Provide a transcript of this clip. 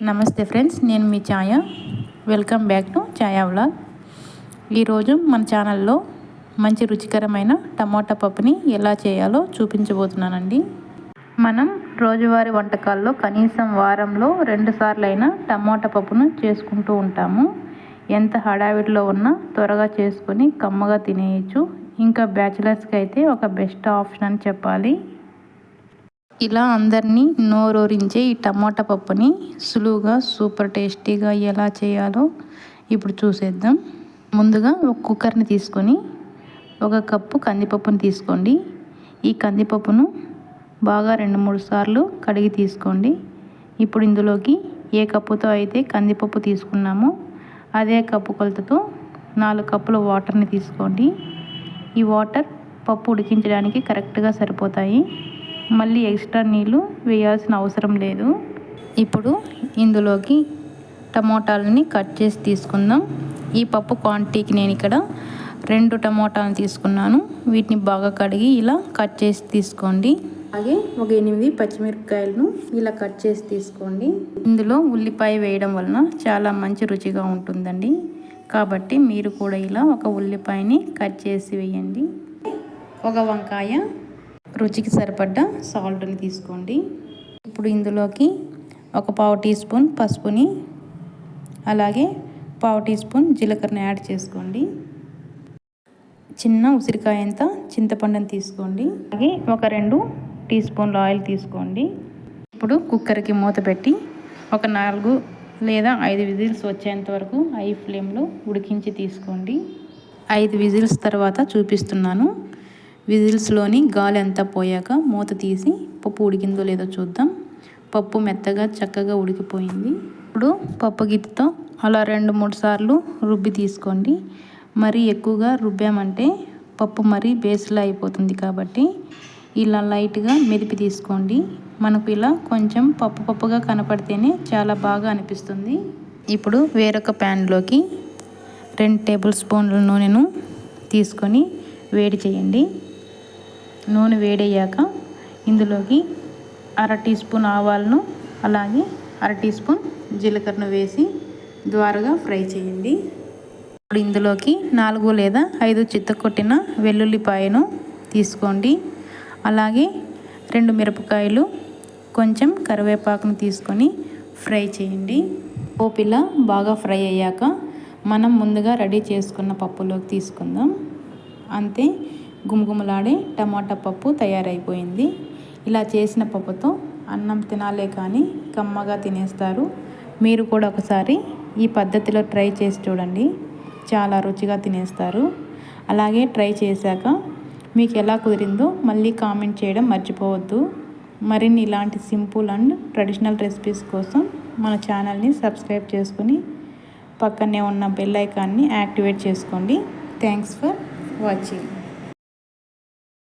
నమస్తే ఫ్రెండ్స్ నేను మీ Chaya. Welcome back to Chaya vlog. ఈరోజు మన ఛానల్లో మంచి రుచికరమైన టమాటా పప్పుని ఎలా చేయాలో చూపించబోతున్నానండి. మనం రోజువారి వంటకాల్లో కనీసం వారంలో రెండు సార్లైనా టమాటా పప్పును చేసుకుంటూ ఉంటాము. ఎంత హడావిడిలో ఉన్నా త్వరగా చేసుకొని కమ్మగా తినేయచ్చు. ఇంకా బ్యాచిలర్స్కి అయితే ఒక బెస్ట్ ఆప్షన్ అని చెప్పాలి. ఇలా అందరినీ నోరూరించే ఈ టమాటా పప్పుని సులువుగా సూపర్ టేస్టీగా ఎలా చేయాలో ఇప్పుడు చూసేద్దాం. ముందుగా ఒక కుక్కర్ని తీసుకొని ఒక కప్పు కందిపప్పుని తీసుకోండి. ఈ కందిపప్పును బాగా రెండు మూడు సార్లు కడిగి తీసుకోండి. ఇప్పుడు ఇందులోకి ఏ కప్పుతో అయితే కందిపప్పు తీసుకున్నామో అదే కప్పు కొలతతో నాలుగు కప్పుల వాటర్ని తీసుకోండి. ఈ వాటర్ పప్పు ఉడికించడానికి కరెక్ట్గా సరిపోతాయి. మళ్ళీ ఎక్స్ట్రా నీళ్ళు వేయాల్సిన అవసరం లేదు. ఇప్పుడు ఇందులోకి టమోటాలని కట్ చేసి తీసుకుందాం. ఈ పప్పు క్వాంటిటీకి నేను ఇక్కడ రెండు టమోటాలను తీసుకున్నాను. వీటిని బాగా కడిగి ఇలా కట్ చేసి తీసుకోండి. అలాగే ఒక ఎనిమిది పచ్చిమిరపకాయలను ఇలా కట్ చేసి తీసుకోండి. ఇందులో ఉల్లిపాయ వేయడం వలన చాలా మంచి రుచిగా ఉంటుందండి. కాబట్టి మీరు కూడా ఇలా ఒక ఉల్లిపాయని కట్ చేసి వేయండి. ఒక వంకాయ రుచికి సరిపడ్డ సాల్ట్ని తీసుకోండి. ఇప్పుడు ఇందులోకి ఒక పావు టీ స్పూన్ పసుపుని అలాగే పావు టీ స్పూన్ జీలకర్రని యాడ్ చేసుకోండి. చిన్న ఉసిరికాయంత చింతపండుని తీసుకోండి. అలాగే ఒక రెండు టీ స్పూన్ల ఆయిల్ తీసుకోండి. ఇప్పుడు కుక్కర్కి మూత పెట్టి ఒక నాలుగు లేదా ఐదు విజిల్స్ వచ్చేంత వరకు హై ఫ్లేమ్లో ఉడికించి తీసుకోండి. ఐదు విజిల్స్ తర్వాత చూపిస్తున్నాను. విజిల్స్లోని గాలి అంతా పోయాక మూత తీసి పప్పు ఉడికిందో లేదో చూద్దాం. పప్పు మెత్తగా చక్కగా ఉడికిపోయింది. ఇప్పుడు పప్పు గిత్తితో అలా రెండు మూడు సార్లు రుబ్బి తీసుకోండి. మరీ ఎక్కువగా రుబ్బామంటే పప్పు మరీ బేస్లా అయిపోతుంది కాబట్టి ఇలా లైట్గా మెదిపి తీసుకోండి. మనకు ఇలా కొంచెం పప్పు పప్పుగా కనపడితేనే చాలా బాగా అనిపిస్తుంది. ఇప్పుడు వేరొక ప్యాన్లోకి రెండు టేబుల్ స్పూన్ల నూనెను తీసుకొని వేడి చేయండి. నూనె వేడయ్యాక ఇందులోకి అర టీ స్పూన్ ఆవాలను అలాగే అర టీ స్పూన్ జీలకర్రను వేసి ద్వారగా ఫ్రై చేయండి. ఇప్పుడు ఇందులోకి నాలుగు లేదా ఐదు చిత్తకొట్టిన వెల్లుల్లిపాయను తీసుకోండి. అలాగే రెండు మిరపకాయలు కొంచెం కరివేపాకును తీసుకొని ఫ్రై చేయండి. పోపిల బాగా ఫ్రై అయ్యాక మనం ముందుగా రెడీ చేసుకున్న పప్పులోకి తీసుకుందాం. అంతే గుమగుమలాడే టమాటా పప్పు తయారైపోయింది. ఇలా చేసిన పప్పుతో అన్నం తినాలే కానీ కమ్మగా తినేస్తారు. మీరు కూడా ఒకసారి ఈ పద్ధతిలో ట్రై చేసి చూడండి. చాలా రుచిగా తినేస్తారు. అలాగే ట్రై చేశాక మీకు ఎలా కుదిరిందో మళ్ళీ కామెంట్ చేయడం మర్చిపోవద్దు. మరిన్ని ఇలాంటి సింపుల్ అండ్ ట్రెడిషనల్ రెసిపీస్ కోసం మన ఛానల్ని సబ్స్క్రైబ్ చేసుకుని పక్కనే ఉన్న బెల్ ఐకాన్ని యాక్టివేట్ చేసుకోండి. Thanks for watching.